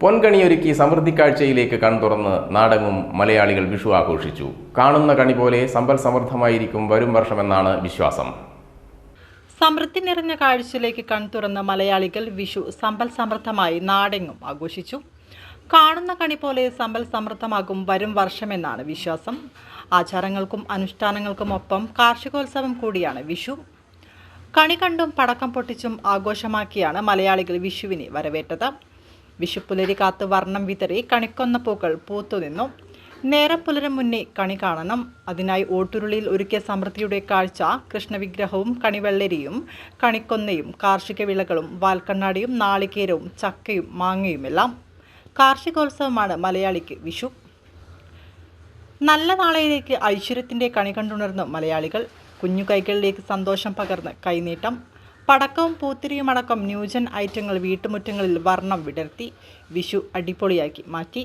പൊൻകണിയൊരുക്കി സമൃദ്ധി കാഴ്ചയിലേക്ക് കൺതുറന്ന് നാടെങ്ങും മലയാളികൾ വിഷു ആഘോഷിച്ചു. കാണുന്ന കണി പോലെ സമ്പൽ സമൃദ്ധമായിരിക്കും വരും വർഷമെന്നാണ് വിശ്വാസം. സമൃദ്ധി നിറഞ്ഞ കാഴ്ചയിലേക്ക് കൺതുറന്ന മലയാളികൾ വിഷു സമ്പൽ സമൃദ്ധമായി നാടെങ്ങും ആഘോഷിച്ചു. കാണുന്ന കണി പോലെ സമ്പൽ സമൃദ്ധമാകും വരും വർഷമെന്നാണ് വിശ്വാസം. ആചാരങ്ങൾക്കും അനുഷ്ഠാനങ്ങൾക്കും ഒപ്പം കാർഷികോത്സവം കൂടിയാണ് വിഷു. കണി കണ്ടും പടക്കം പൊട്ടിച്ചും ആഘോഷമാക്കിയാണ് മലയാളികൾ വിഷുവിനെ വരവേറ്റത്. വിഷുപ്പുലരി കാത്ത് വർണം വിതറി കണിക്കൊന്ന പൂക്കൾ പൂത്തുനിന്നു നേരം പുലരും മുന്നേ കണി കാണണം. അതിനായി ഓട്ടുരുളിയിൽ ഒരുക്കിയ സമൃദ്ധിയുടെ കാഴ്ച കൃഷ്ണവിഗ്രഹവും കണിവെള്ളരിയും കണിക്കൊന്നയും കാർഷിക വിളകളും വാൽക്കണ്ണാടിയും നാളികേരവും ചക്കയും മാങ്ങയുമെല്ലാം. കാർഷികോത്സവമാണ് മലയാളിക്ക് വിഷു. നല്ല നാളയിലേക്ക് ഐശ്വര്യത്തിന്റെ കണി കണ്ടുണർന്നു മലയാളികൾ കുഞ്ഞു കൈകളിലേക്ക് സന്തോഷം പകർന്ന് കൈനീട്ടം. പടക്കവും പൂത്തിരിയുമടക്കം ന്യൂജൻ ഐറ്റങ്ങൾ വീട്ടുമുറ്റങ്ങളിൽ വർണം വിടർത്തി വിഷു അടിപൊളിയാക്കി മാറ്റി.